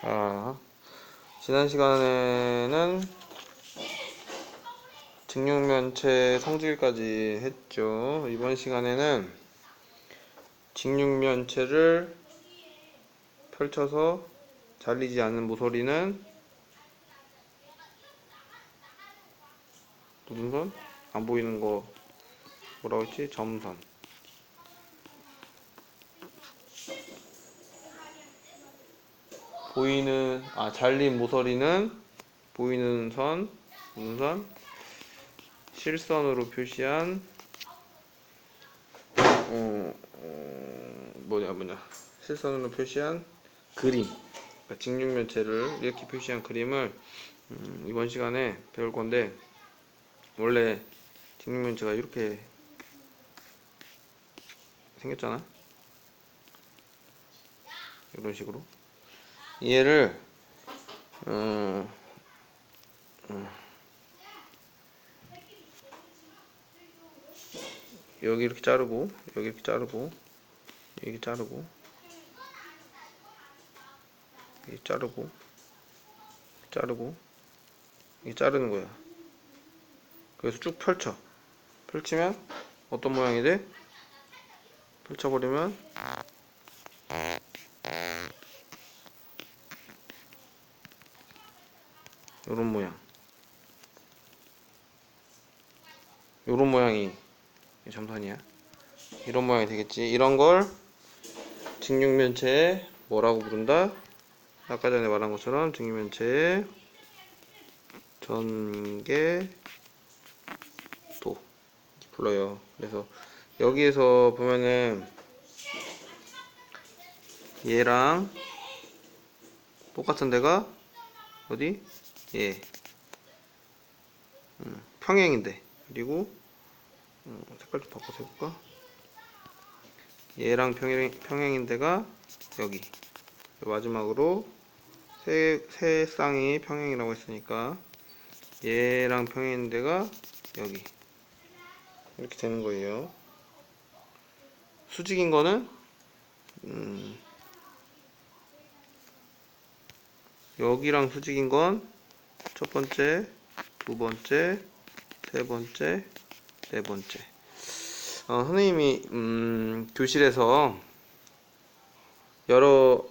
자, 지난 시간에는 직육면체 성질까지 했죠. 이번 시간에는 직육면체를 펼쳐서 잘리지 않는 모서리는 무슨 선? 안 보이는 거 뭐라고 했지? 점선. 보이는 아 잘린 모서리는 보이는 선 무슨 선? 실선으로 표시한 어, 어, 뭐냐 뭐냐. 실선으로 표시한 그림. 그러니까 직육면체를 이렇게 표시한 그림을 음, 이번 시간에 배울 건데 원래 직육면체가 이렇게 생겼잖아? 이런 식으로 얘를 어, 어, 여기 이렇게 자르고 여기 이렇게 자르고 여기 자르고 여기 자르고 자르고 이 자르는 거야. 그래서 쭉 펼쳐. 펼치면 어떤 모양이 돼? 펼쳐버리면 요런 모양. 요런 모양이 점선이야. 이런 모양이 되겠지. 이런 걸 직육면체에 뭐라고 부른다? 아까 전에 말한 것처럼 직육면체의 전개도 이렇게 불러요. 그래서 여기에서 보면은 얘랑 똑같은 데가 어디? 예. 음, 평행인데. 그리고 음, 색깔 좀 바꿔서 해볼까? 얘랑 평행, 평행인 데가 여기. 마지막으로 세, 세 쌍이 평행이라고 했으니까 얘랑 평행인 데가 여기. 이렇게 되는 거예요. 수직인 거는 음, 여기랑 수직인 건 첫 번째, 두 번째, 세 번째, 네 번째. 어, 선생님이 음, 교실에서 여러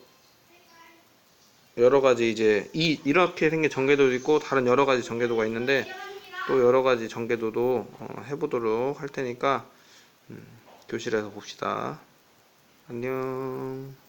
여러 가지 이제 이 이렇게 생긴 전개도도 있고 다른 여러 가지 전개도가 있는데 또 여러 가지 전개도도 어, 해보도록 할 테니까 음, 교실에서 봅시다. 안녕.